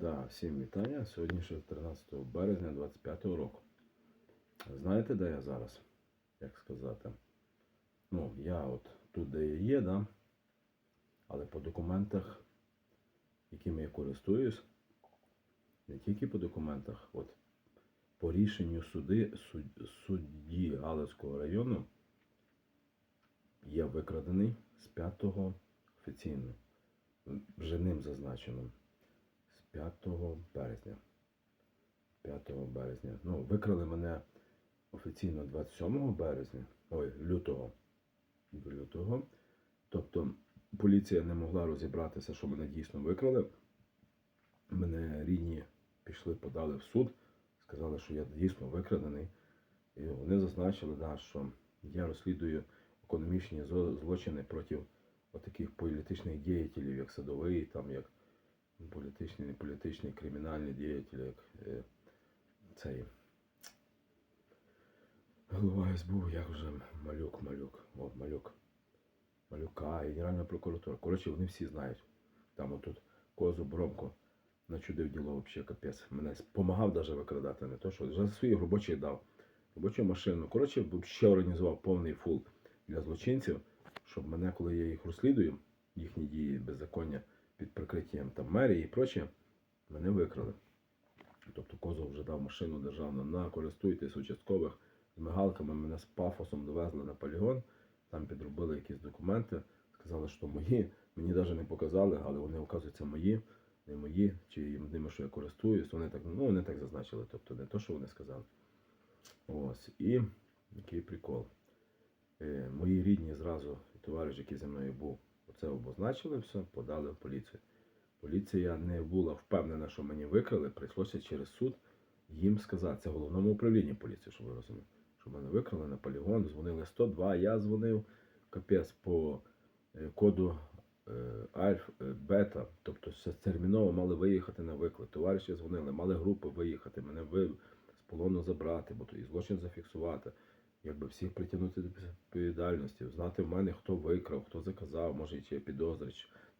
Да, всім вітання. Сьогодні ще 13 березня 25 року. Знаєте, де я зараз? Як сказати? Ну, я от тут, де я є, да? але по документах, якими я користуюсь, не тільки по документах, от по рішенню суди, суд- судді Галицького району я викрадений з 5-го офіційно. Вже ним зазначено. З 5 березня. 5 березня. Ну, викрали мене офіційно 27 березня. Ой, лютого. Лютого. Тобто поліція не могла розібратися, що мене дійсно викрали. Мене рідні пішли, подали в суд, сказали, що я дійсно викрадений. І вони зазначили, да, що я розслідую економічні злочини проти таких політичних діятелів, як Садовий, там як політичні, не політичні, кримінальні діятелі, як е, цей голова СБУ, як вже малюк, малюк, о, малюк. Малюка Генеральна прокуратура. Коротше, вони всі знають. Там отут Козу Бромко начудив діло взагалі капець. Мене допомагав навіть викрадати, не то що вже свої робочі дав. Робочу машину. Коротше, ще організував повний фул для злочинців, щоб мене, коли я їх розслідую, їхні дії беззаконня під прикриттям там мерії і проче, мене викрали. Тобто Козов вже дав машину державну на користуйтесь участкових з мигалками, мене з пафосом довезли на полігон, там підробили якісь документи, сказали, що мої, мені навіть не показали, але вони, оказуються, мої, не мої, чи їм ними, що я користуюсь, вони так, ну, вони так зазначили, тобто не то, що вони сказали. Ось. І який прикол. Е, мої рідні зразу, товариш, який зі мною був, оце обозначили все, подали в поліцію. Поліція не була впевнена, що мені викрали, прийшлося через суд їм сказати. Це головному управлінні поліції, щоб ви розуміли. Що мене викрали на полігон, дзвонили 102, я дзвонив капець по е, коду е, Альф, е, Бета. Тобто все терміново мали виїхати на виклик. Товариші дзвонили, мали групи виїхати, мене ви з полону забрати, бо то і злочин зафіксувати. Якби всіх притягнути до відповідальності, знати в мене, хто викрав, хто заказав, може, чи є підозри.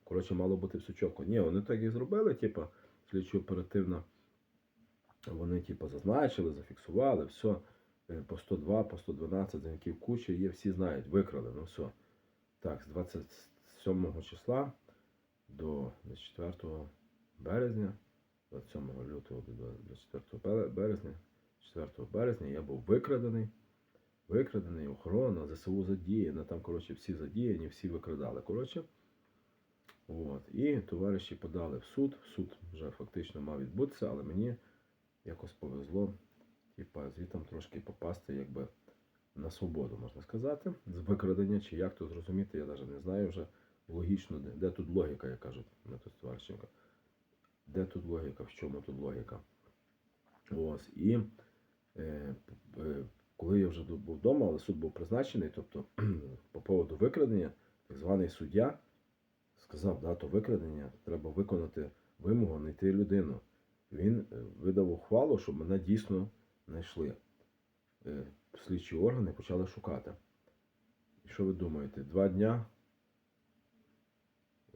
Коротше, мало бути все чітко. Ні, вони так і зробили, типу, слідчо оперативно. Вони, типу, зазначили, зафіксували, все. По 102, по 112 заявників куча є, всі знають, викрали, ну все. Так, з 27 числа до 24 березня, 27 лютого до 24 березня, 4 березня я був викрадений. Викрадений, охорона, ЗСУ задіяна, там, коротше, всі задіяні, всі викрадали. Коротше, от. І товариші подали в суд. Суд вже фактично мав відбутися, але мені якось повезло, типа, звітом трошки попасти, якби на свободу, можна сказати, з викрадення, чи як то зрозуміти, я навіть не знаю вже логічно, де, де тут логіка, як кажуть метод Товарищенка. Де тут логіка, в чому тут логіка? Ось. І е, е, коли я вже був вдома, але суд був призначений, тобто по поводу викрадення, так званий суддя сказав, дату викрадення треба виконати вимогу, знайти людину. Він е, видав ухвалу, щоб мене дійсно знайшли. Е, Слідчі органи почали шукати. І що ви думаєте? Два дня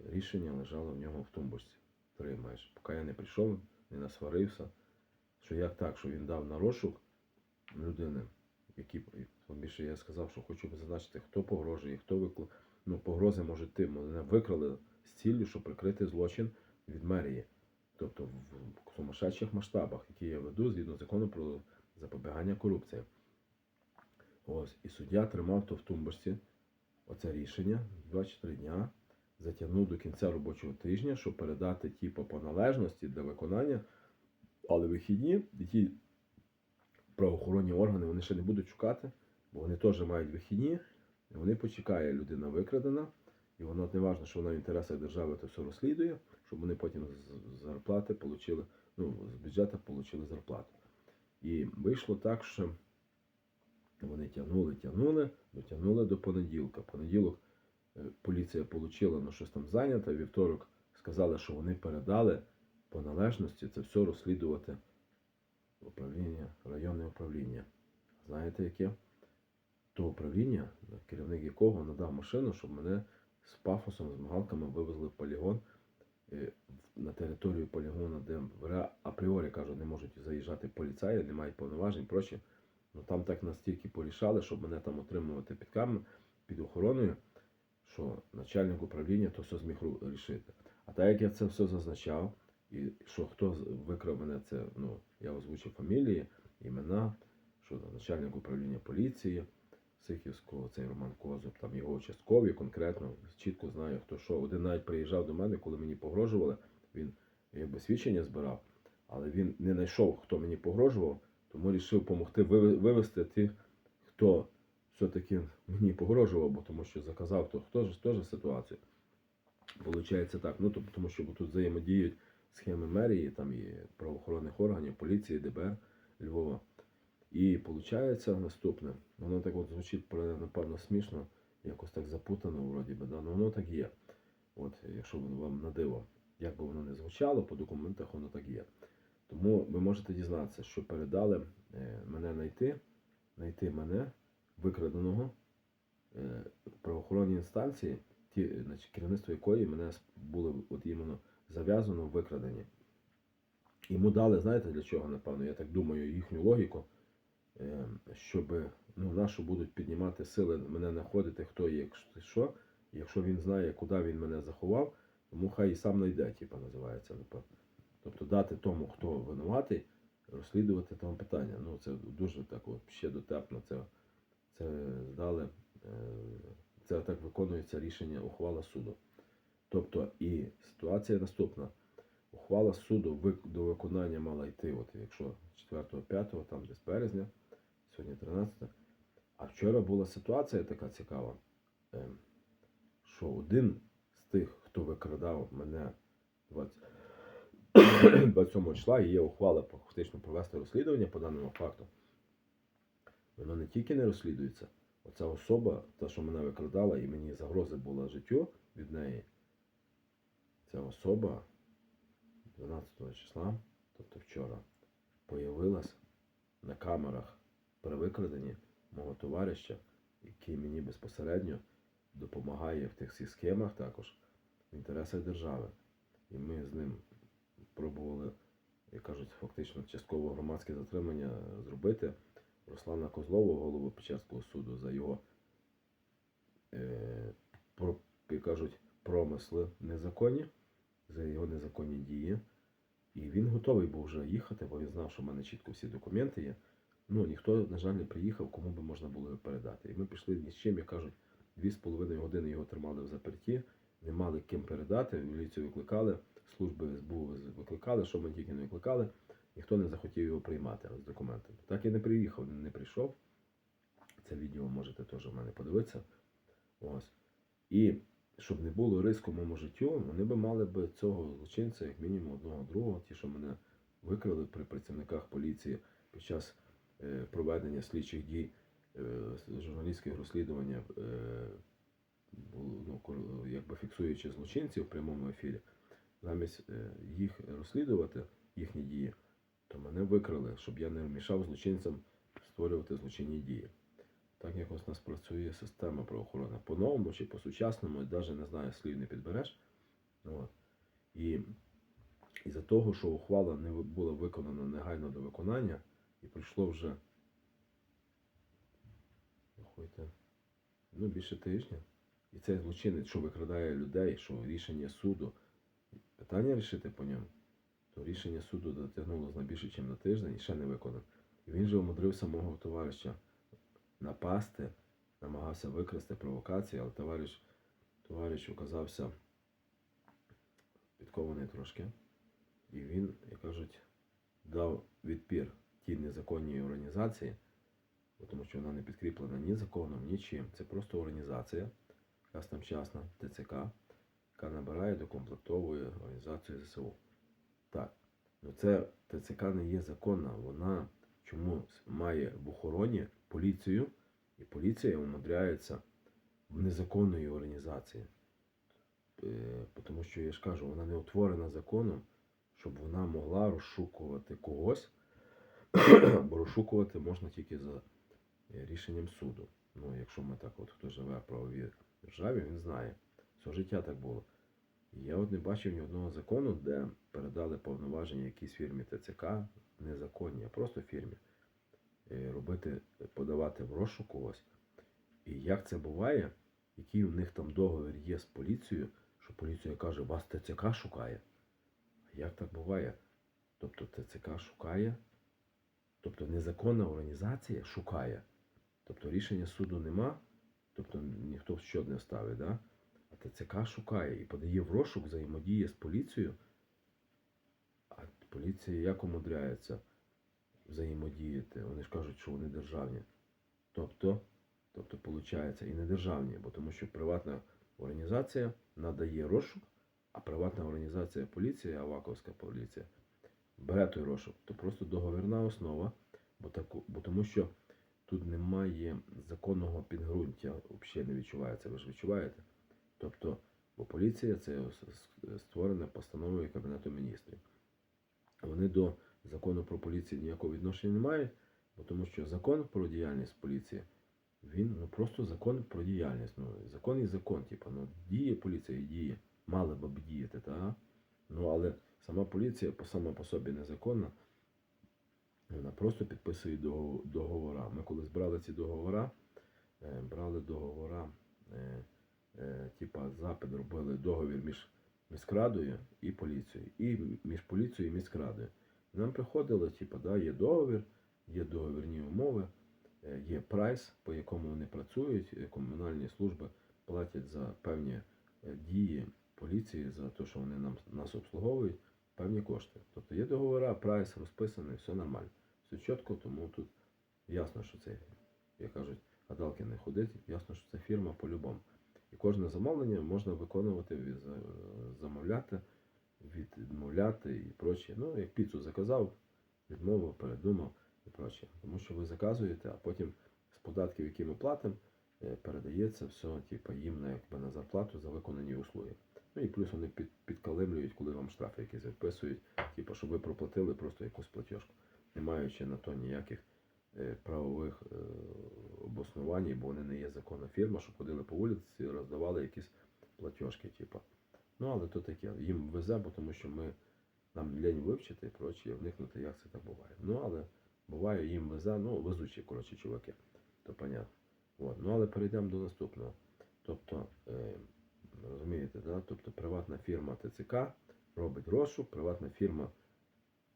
рішення лежало в нього в тумбочці. Три майже. Поки я не прийшов, не насварився. Що як так, що він дав на розшук людини, які більше я сказав, що хочу зазначити, хто погрожує, хто виклик. Ну, погрози може ти. Мене викрали з ціллю, щоб прикрити злочин від мерії. Тобто в сумасшедших масштабах, які я веду згідно закону про запобігання корупції. Ось, і суддя тримав то в тумбочці, оце рішення 24 дня, затягнув до кінця робочого тижня, щоб передати типу, по належності для виконання, але вихідні, і ті правоохоронні органи вони ще не будуть шукати, бо вони теж мають вихідні, і вони почекає, людина викрадена, і воно не важливо, що вона в інтересах держави це все розслідує, щоб вони потім з зарплати получили, ну, з бюджету отримали зарплату. І вийшло так, що вони тягнули, тягнули, дотягнули до понеділка. Понеділок е, поліція отримала, ну щось там зайнято, вівторок сказали, що вони передали по належності це все розслідувати управління, районне управління. Знаєте яке? То управління, керівник якого надав машину, щоб мене з пафосом, з мигалками вивезли в полігон е, на територію полігону, де апріорі кажу, не можуть заїжджати поліцаї, не мають повноважень, прочі. Ну там так настільки порішали, щоб мене там отримувати під камерою, під охороною, що начальник управління то все зміг рішити. А так як я це все зазначав, і що хто викрав мене, це ну, я озвучив фамілії, імена, що начальник управління поліції Сихівського, цей Роман Козуб, там його участкові конкретно, чітко знаю, хто що. Один навіть приїжджав до мене, коли мені погрожували, він якби свідчення збирав, але він не знайшов, хто мені погрожував, тому вирішив допомогти вивести тих, хто все-таки мені погрожував, бо тому що заказав, то хто ж теж ситуацію. Получається так. Ну, тому що тут взаємодіють схеми мерії, там і правоохоронних органів, поліції, ДБР Львова. І виходить наступне. Воно так от звучить, напевно, смішно, якось так запутано, вроді би, да? ну воно так є. От, якщо воно вам на диво, як би воно не звучало, по документах воно так є. Тому ви можете дізнатися, що передали е, мене знайти, знайти мене, викраденого е, правоохоронні інстанції, ті, значить, керівництво якої мене було от іменно зав'язано в викраденні. Йому дали, знаєте, для чого, напевно, я так думаю, їхню логіку, е, щоб ну, нашу будуть піднімати сили мене знаходити, хто є, що. Якщо він знає, куди він мене заховав, тому хай і сам знайде, типу, називається, напевно. Тобто дати тому, хто винуватий, розслідувати там питання. Ну, це дуже так от ще дотепно. Це, це здали, е, це так виконується рішення ухвала суду. Тобто і ситуація наступна. Ухвала суду до виконання мала йти, от якщо 4-5, там десь березня, сьогодні 13. А вчора була ситуація така цікава, е, що один з тих, хто викрадав мене 20 27 числа, і є ухвала фактично провести розслідування по даному факту. Воно не тільки не розслідується, оця особа, та, що мене викрадала, і мені загрози була життю від неї, ця особа 12 числа, тобто вчора, появилась на камерах при викраденні мого товариша, який мені безпосередньо допомагає в тих всіх схемах також в інтересах держави. І ми з ним пробували, як кажуть, фактично частково громадське затримання зробити. Руслана Козлова, голову Печерського суду, за його, е, про, як кажуть, промисли незаконні, за його незаконні дії. І він готовий був вже їхати, бо він знав, що в мене чітко всі документи є. Ну, ніхто, на жаль, не приїхав, кому би можна було його передати. І ми пішли ні з чим, як кажуть, дві з половиною години його тримали в заперті, не мали ким передати, міліцію викликали, служби СБУ викликали, що ми тільки не викликали, ніхто не захотів його приймати з документами. Так і не приїхав, не прийшов. Це відео можете теж в мене подивитися. Ось. І щоб не було риску моєму життю, вони би мали би цього злочинця, як мінімум одного другого, ті, що мене викрили при працівниках поліції під час е, проведення слідчих дій, е, журналістських розслідувань, е, ну, якби фіксуючи злочинців в прямому ефірі, замість їх розслідувати, їхні дії, то мене викрили, щоб я не мішав злочинцям створювати злочинні дії. Так якось у нас працює система правоохорони. По-новому чи по-сучасному, навіть не знаю, слів не підбереш. От. І із-за того, що ухвала не була виконана негайно до виконання, і пройшло вже ну, більше тижня. І цей злочинець, що викрадає людей, що рішення суду, питання рішити по ньому, то рішення суду дотягнулося на більше, ніж на тиждень і ще не виконано. І він же умудрився мого товариша напасти, намагався викрасти провокації, але товариш, товариш оказався підкований трошки. І він, як кажуть, дав відпір тій незаконній організації, тому що вона не підкріплена ні законом, нічим. Це просто організація, якась там частна ТЦК, яка набирає, докомплектовує організацію ЗСУ. Так, ну це ТЦК не є законна, вона чомусь має в охороні поліцію, і поліція умудряється в незаконної організації. Е, Тому що я ж кажу, вона не утворена законом, щоб вона могла розшукувати когось, бо розшукувати можна тільки за е, рішенням суду. Ну, якщо ми так, от хто живе в правовій державі, він знає. Все життя так було. Я от не бачив ні одного закону, де передали повноваження якійсь фірмі ТЦК, незаконні, а просто фірмі, робити, подавати в розшук когось. І як це буває, який у них там договір є з поліцією, що поліція каже, вас ТЦК шукає. А як так буває? Тобто ТЦК шукає, тобто незаконна організація шукає. Тобто рішення суду нема, тобто ніхто що не ставить, да? а ТЦК шукає і подає в розшук, взаємодіє з поліцією. А поліція як умудряється взаємодіяти? Вони ж кажуть, що вони державні. Тобто, тобто, виходить, і не державні, бо тому що приватна організація надає розшук, а приватна організація поліція, Аваковська поліція, бере той розшук. То просто договірна основа, бо, таку, бо тому що тут немає законного підґрунтя, взагалі не відчувається. Ви ж відчуваєте? Тобто, бо поліція це створена постановою Кабінету міністрів. Вони до закону про поліцію ніякого відношення не мають, бо тому що закон про діяльність поліції, він ну просто закон про діяльність. Ну, закон і закон, типу, ну, діє поліція і діє. Мала б діяти, та? Ну, але сама поліція по сама по собі незаконна. Вона просто підписує договора. Ми коли збирали ці договора, е, брали договора, е, е, типа запит робили договір між міськрадою і поліцією, і між поліцією і міськрадою. Нам приходило, типа, да, є договір, є договірні умови, е, є прайс, по якому вони працюють, е, комунальні служби платять за певні е, дії поліції, за те, що вони нам, нас обслуговують, певні кошти. Тобто є договора, прайс розписаний, все нормально. Все чітко, тому тут ясно, що це, як кажуть, гадалки не ходить, ясно, що це фірма по-любому. І кожне замовлення можна виконувати, замовляти, відмовляти і прочее. Ну, як піцу заказав, відмовив, передумав і прочее. Тому що ви заказуєте, а потім з податків, які ми платимо, е, передається все типу, їм на, якби, на зарплату за виконані услуги. Ну і плюс вони під, підкалимлюють, коли вам штрафи якісь виписують, типу, щоб ви проплатили просто якусь платіжку, не маючи на то ніяких е, правових е, обоснувань, бо вони не є законна фірма, що ходили по вулиці, і роздавали якісь платіжки, типу. Ну, але то таке, їм везе, бо тому що ми нам лень вивчити і прочі, вникнути, як це так буває. Ну, але буває, їм везе, ну, везучі, коротше, чуваки, то понятно. От. Ну, але перейдемо до наступного. Тобто, е, розумієте, да? тобто приватна фірма ТЦК робить розшук, приватна фірма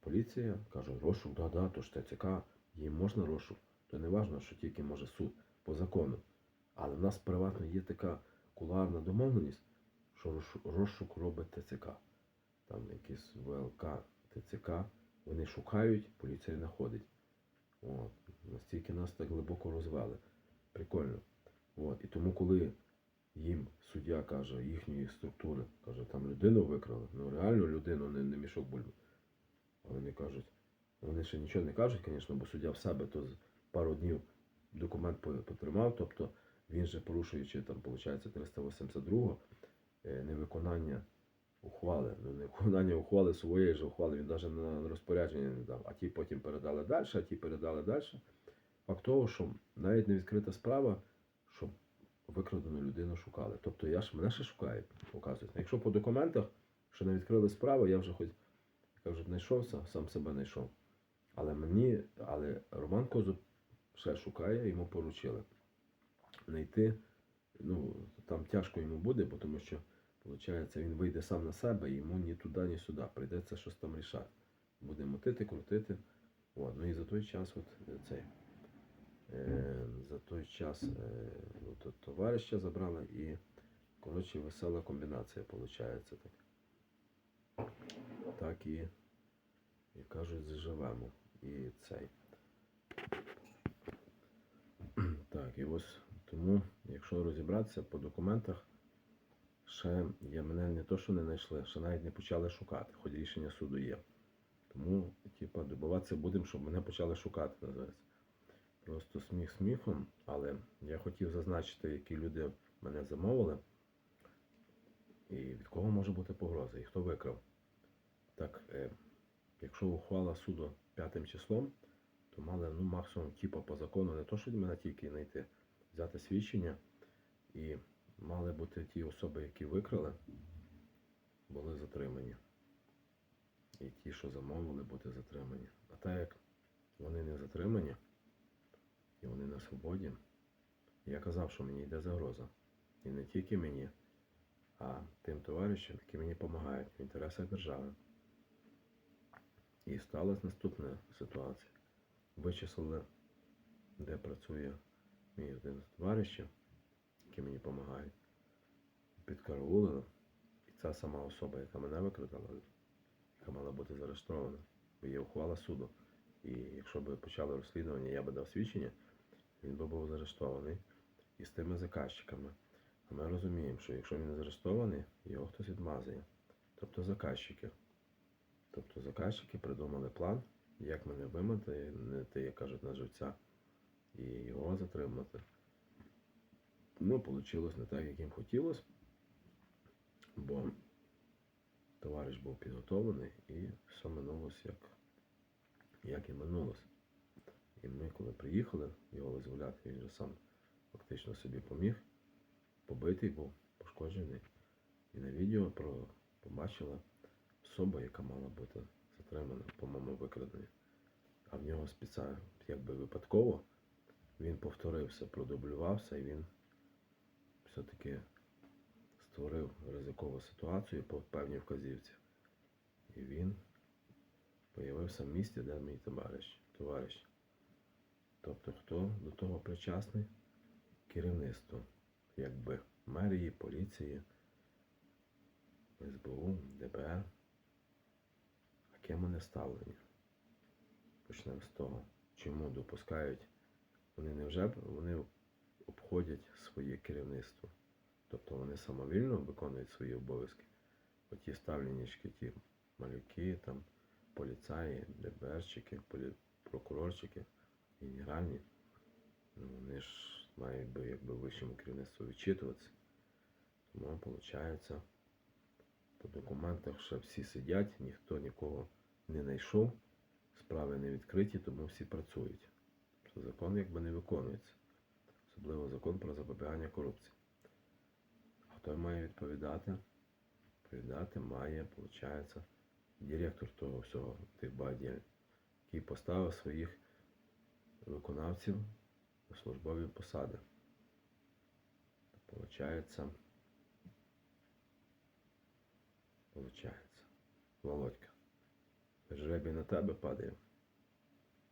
поліція каже, розшук, да, да, то ж ТЦК, їм можна розшук. То не важливо, що тільки може суд по закону. Але в нас приватно є така кулуарна домовленість, що розшук робить ТЦК. Там якісь ВЛК, ТЦК, вони шукають, поліція знаходить. От. Настільки нас так глибоко розвели. Прикольно. От. І тому, коли їм суддя каже, їхньої структури, каже, там людину викрали, ну реальну людину, не, не мішок бульби. Вони кажуть, вони ще нічого не кажуть, звісно, бо суддя в себе то пару днів документ потримав, тобто він же порушуючи там, виходить, 382 е, невиконання ухвали. Ну, невиконання ухвали своєї ж ухвали, він навіть на розпорядження не дав, а ті потім передали далі, а ті передали далі. Факт того, що навіть не відкрита справа, щоб викрадену людину шукали. Тобто я ж мене ще шукають, оказується. Якщо по документах, що не відкрили справу, я вже хоч кажуть, знайшовся, сам себе знайшов. Але мені, але Роман Козуб ще шукає, йому поручили. Знайти, ну, там тяжко йому буде, тому що, виходить, він вийде сам на себе, йому ні туди, ні сюди. Прийдеться щось там рішати. Буде мотити, крутити. От. Ну і за той час, от е, цей. Е, за той час е, ну, то, товариша забрали і, коротше, весела комбінація виходить. Так, так і, і кажуть, заживемо. І цей. Так, і ось тому, якщо розібратися по документах, ще я мене не то, що не знайшли, ще навіть не почали шукати, хоч рішення суду є. Тому, типа, добиватися будемо, щоб мене почали шукати, називається. Просто сміх сміхом, але я хотів зазначити, які люди мене замовили, і від кого може бути погроза, і хто викрав. Так, е, якщо ухвала суду п'ятим числом, то мали ну, максимум типа по закону не то, що мене тільки знайти, взяти свідчення, і мали бути ті особи, які викрали, були затримані. І ті, що замовили бути затримані. А так як вони не затримані і вони на свободі, я казав, що мені йде загроза. І не тільки мені, а тим товаришам, які мені допомагають в інтересах держави. І сталася наступна ситуація. Вичислили, де працює мій один з товаришів, які мені допомагають. Підкараулили. І ця сама особа, яка мене викрадала, яка мала бути заарештована, бо є ухвала суду. І якщо б почали розслідування, я би дав свідчення, він би був заарештований і з тими заказчиками. А ми розуміємо, що якщо він заарештований, його хтось відмазує. Тобто заказчики. Тобто заказчики придумали план, як мене вимити, не те, як кажуть, на живця, і його затримати. Ну, вийшло не так, як їм хотілося, бо товариш був підготовлений і все минулося, як, як і минулося. І ми, коли приїхали його визволяти, він же сам фактично собі поміг, побитий був, пошкоджений. І на відео про, побачила особа, яка мала бути затримана, по-моєму, викрадення. А в нього спеціально, якби випадково, він повторився, продублювався і він все-таки створив ризикову ситуацію по певній вказівці. І він появився в місті, де мій товариш. товариш. Тобто хто до того причасний? Керівництво, якби мерії, поліції, СБУ, ДБР. А ким вони ставлені? Почнемо з того, чому допускають, вони не вже вони обходять своє керівництво. Тобто вони самовільно виконують свої обов'язки. Оті ставленічки, ті малюки, там, поліцаї, ДБРщики, полі... прокурорчики, генеральні, ну, вони ж мають би якби вищому керівництву відчитуватися. Тому виходить, по документах ще всі сидять, ніхто нікого не знайшов, справи не відкриті, тому всі працюють. Закон якби не виконується. Особливо закон про запобігання корупції. Хто має відповідати? Відповідати має, виходить, директор того всього, тих багатєль, який поставив своїх виконавців на службові посади. Получається, получається, Володька, жребій на тебе падає.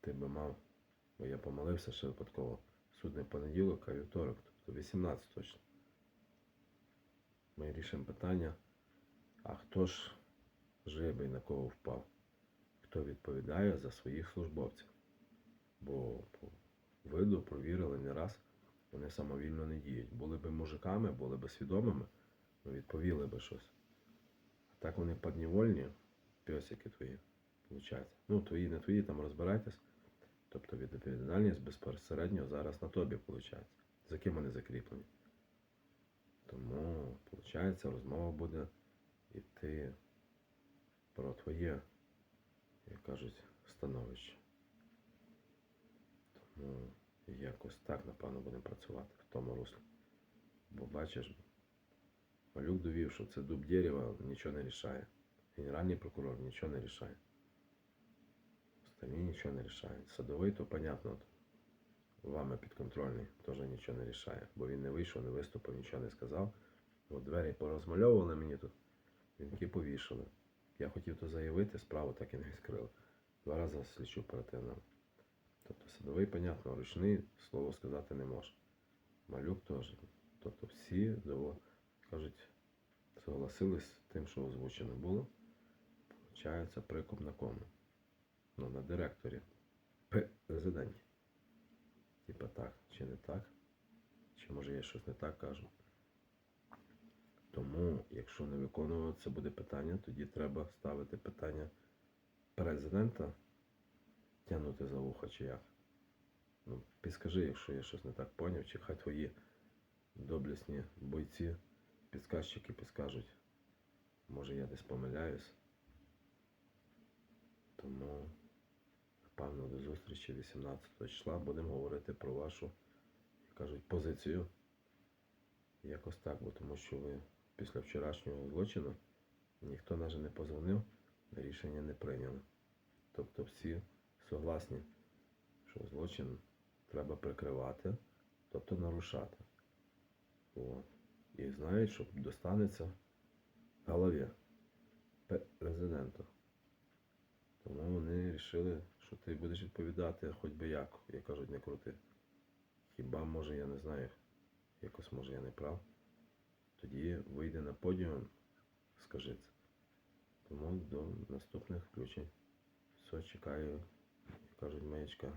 Ти би мав, бо я помилився ще випадково, судний понеділок, а вівторок, тобто 18 точно. Ми рішимо питання, а хто ж жребій на кого впав? Хто відповідає за своїх службовців? Бо по виду провірили не раз, вони самовільно не діють. Були би мужиками, були би свідомими, ну відповіли би щось. А так вони подневольні, пьосики твої, виходить. Ну, твої, не твої, там розбирайтесь. Тобто відповідальність безпосередньо зараз на тобі виходить. За ким вони закріплені. Тому, виходить, розмова буде йти про твоє, як кажуть, становище. Тому якось так, напевно, будемо працювати в тому руслі. Бо бачиш, Малюк довів, що це дуб дерева нічого не рішає. Генеральний прокурор нічого не рішає. Остальні нічого не рішають. Садовий, то понятно, вами підконтрольний, теж нічого не рішає. Бо він не вийшов, не виступив, нічого не сказав. От двері порозмальовували мені тут, вінки повішали. Я хотів то заявити, справу так і не відкрили. Два рази слідчу оперативно. Тобто садовий, понятно, ручний слово сказати не може. Малюк теж. Тобто всі дово, кажуть, согласились з тим, що озвучено було. Получається прикуп на кому? Ну, на директорі. П. Президенті. Типа так, чи не так? Чи може я щось не так кажу? Тому, якщо не виконуватися буде питання, тоді треба ставити питання президента тягнути за вуха чи як. Ну, підскажи, якщо я щось не так поняв, чи хай твої доблесні бойці, підсказчики підскажуть. Може я десь помиляюсь. Тому, напевно, до зустрічі 18 числа будемо говорити про вашу, як кажуть, позицію. Якось так, бо тому що ви після вчорашнього злочину Ніхто навіть не позвонив, рішення не прийняли. Тобто всі согласні, що злочин треба прикривати, тобто нарушати. От. І знають, що достанеться голові президенту. Тому вони вирішили, що ти будеш відповідати хоч би як, як кажуть, не крути. Хіба може я не знаю, якось може я не прав. Тоді вийде на подіум, скажи це. Тому до наступних включень. Все, чекаю, як кажуть, маячка.